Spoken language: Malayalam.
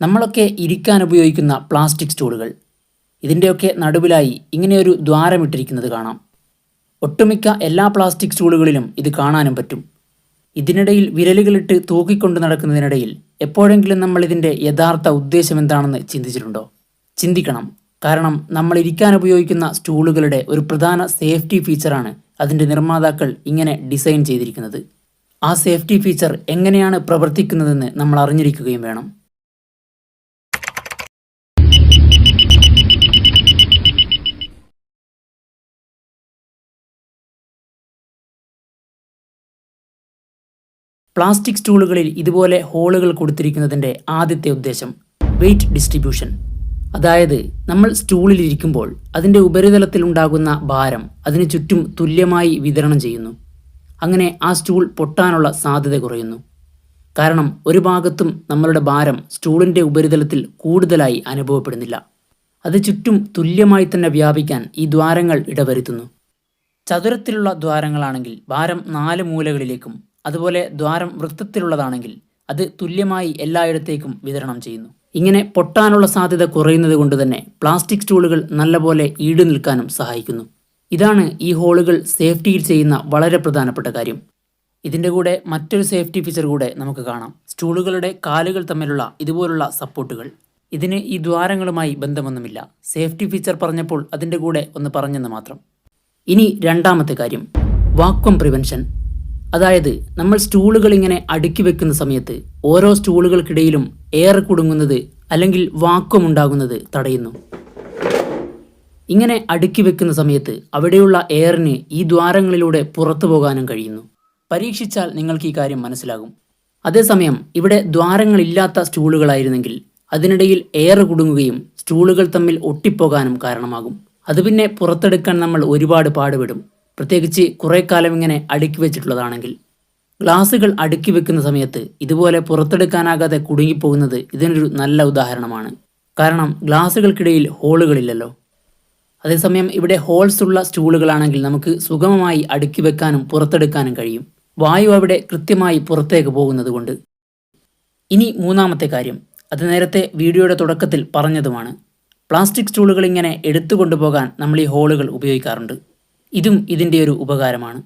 നമ്മളൊക്കെ ഇരിക്കാൻ ഉപയോഗിക്കുന്ന പ്ലാസ്റ്റിക് സ്റ്റൂളുകൾ. ഇതിന്റെയൊക്കെ നടുവിലായി ഇങ്ങനെയൊരു ദ്വാരമിട്ടിരിക്കുന്നത് കാണാം. ഒട്ടുമിക്ക എല്ലാ പ്ലാസ്റ്റിക് സ്റ്റൂളുകളിലും ഇത് കാണാനും പറ്റും. ഇതിനിടയിൽ വിരലുകളിട്ട് തൂക്കിക്കൊണ്ട് നടക്കുന്നതിനിടയിൽ എപ്പോഴെങ്കിലും നമ്മൾ ഇതിന്റെ യഥാർത്ഥ ഉദ്ദേശം എന്താണെന്ന് ചിന്തിച്ചിട്ടുണ്ടോ? ചിന്തിക്കണം. കാരണം നമ്മൾ ഇരിക്കാൻ ഉപയോഗിക്കുന്ന സ്റ്റൂളുകളുടെ ഒരു പ്രധാന സേഫ്റ്റി ഫീച്ചറാണ് അതിന്റെ നിർമ്മാതാക്കൾ ഇങ്ങനെ ഡിസൈൻ ചെയ്തിരിക്കുന്നത്. ആ സേഫ്റ്റി ഫീച്ചർ എങ്ങനെയാണ് പ്രവർത്തിക്കുന്നതെന്ന് നമ്മൾ അറിഞ്ഞിരിക്കുകയും വേണം. പ്ലാസ്റ്റിക് സ്റ്റൂളുകളിൽ ഇതുപോലെ ഹോളുകൾ കൊടുത്തിരിക്കുന്നതിന്റെ ആദ്യത്തെ ഉദ്ദേശം വെയിറ്റ് ഡിസ്ട്രിബ്യൂഷൻ. അതായത് നമ്മൾ സ്റ്റൂളിൽ ഇരിക്കുമ്പോൾ അതിന്റെ ഉപരിതലത്തിൽ ഉണ്ടാകുന്ന ഭാരം അതിനു ചുറ്റും തുല്യമായി വിതരണം ചെയ്യുന്നു. അങ്ങനെ ആ സ്റ്റൂൾ പൊട്ടാനുള്ള സാധ്യത കുറയുന്നു. കാരണം ഒരു ഭാഗത്തും നമ്മളുടെ ഭാരം സ്റ്റൂളിന്റെ ഉപരിതലത്തിൽ കൂടുതലായി അനുഭവപ്പെടുന്നില്ല. അത് ചുറ്റും തുല്യമായി തന്നെ വ്യാപിക്കാൻ ഈ ദ്വാരങ്ങൾ ഇടവരുത്തുന്നു. ചതുരത്തിലുള്ള ദ്വാരങ്ങളാണെങ്കിൽ ഭാരം നാല് മൂലകളിലേക്കും അതുപോലെ ദ്വാരം വൃത്തത്തിലുള്ളതാണെങ്കിൽ അത് തുല്യമായി എല്ലായിടത്തേക്കും വിതരണം ചെയ്യുന്നു. ഇങ്ങനെ പൊട്ടാനുള്ള സാധ്യത കുറയുന്നത് കൊണ്ട് തന്നെ പ്ലാസ്റ്റിക് സ്റ്റൂളുകൾ നല്ലപോലെ ഈട് നിൽക്കാനും സഹായിക്കുന്നു. ഇതാണ് ഈ ഹോളുകൾ സേഫ്റ്റിയിൽ ചെയ്യുന്ന വളരെ പ്രധാനപ്പെട്ട കാര്യം. ഇതിന്റെ കൂടെ മറ്റൊരു സേഫ്റ്റി ഫീച്ചർ കൂടെ നമുക്ക് കാണാം. സ്റ്റൂളുകളുടെ കാലുകൾ തമ്മിലുള്ള ഇതുപോലുള്ള സപ്പോർട്ടുകൾ. ഇതിന് ഈ ദ്വാരങ്ങളുമായി ബന്ധമൊന്നുമില്ല. സേഫ്റ്റി ഫീച്ചർ പറഞ്ഞപ്പോൾ അതിന്റെ കൂടെ ഒന്ന് പറഞ്ഞെന്ന് മാത്രം. ഇനി രണ്ടാമത്തെ കാര്യം. Vacuum prevention. അതായത് നമ്മൾ സ്റ്റൂളുകൾ ഇങ്ങനെ അടുക്കി വെക്കുന്ന സമയത്ത് ഓരോ സ്റ്റൂളുകൾക്കിടയിലും എയർ കുടുങ്ങുന്നത് അല്ലെങ്കിൽ വാക്വം ഉണ്ടാകുന്നത് തടയുന്നു. ഇങ്ങനെ അടുക്കി വെക്കുന്ന സമയത്ത് അവിടെയുള്ള എയറിന് ഈ ദ്വാരങ്ങളിലൂടെ പുറത്തു പോകാനും കഴിയുന്നു. പരീക്ഷിച്ചാൽ നിങ്ങൾക്ക് ഈ കാര്യം മനസ്സിലാകും. അതേസമയം ഇവിടെ ദ്വാരങ്ങളില്ലാത്ത സ്റ്റൂളുകളായിരുന്നെങ്കിൽ അതിനിടയിൽ എയർ കുടുങ്ങുകയും സ്റ്റൂളുകൾ തമ്മിൽ ഒട്ടിപ്പോകാനും കാരണമാകും. അത് പിന്നെ പുറത്തെടുക്കാൻ നമ്മൾ ഒരുപാട് പാടുപെടും. പ്രത്യേകിച്ച് കുറേ കാലം ഇങ്ങനെ അടുക്കി വെച്ചിട്ടുള്ളതാണെങ്കിൽ. ഗ്ലാസുകൾ അടുക്കി വെക്കുന്ന സമയത്ത് ഇതുപോലെ പുറത്തെടുക്കാനാകാതെ കുടുങ്ങിപ്പോകുന്നത് ഇതിനൊരു നല്ല ഉദാഹരണമാണ്. കാരണം ഗ്ലാസുകൾക്കിടയിൽ ഹോളുകളില്ലല്ലോ. അതേസമയം ഇവിടെ ഹോൾസ് ഉള്ള സ്റ്റൂളുകളാണെങ്കിൽ നമുക്ക് സുഗമമായി അടുക്കി വെക്കാനും പുറത്തെടുക്കാനും കഴിയും. വായു അവിടെ കൃത്യമായി പുറത്തേക്ക് പോകുന്നത് കൊണ്ട് ഇനി മൂന്നാമത്തെ കാര്യം. അത് നേരത്തെ വീഡിയോയുടെ തുടക്കത്തിൽ പറഞ്ഞതുമാണ്. പ്ലാസ്റ്റിക് സ്റ്റൂളുകൾ ഇങ്ങനെ എടുത്തു കൊണ്ടുപോകാൻ നമ്മൾ ഈ ഹോളുകൾ ഉപയോഗിക്കാറുണ്ട്. ഇതും ഇതിന്റെ ഒരു ഉപകാരമാണ്.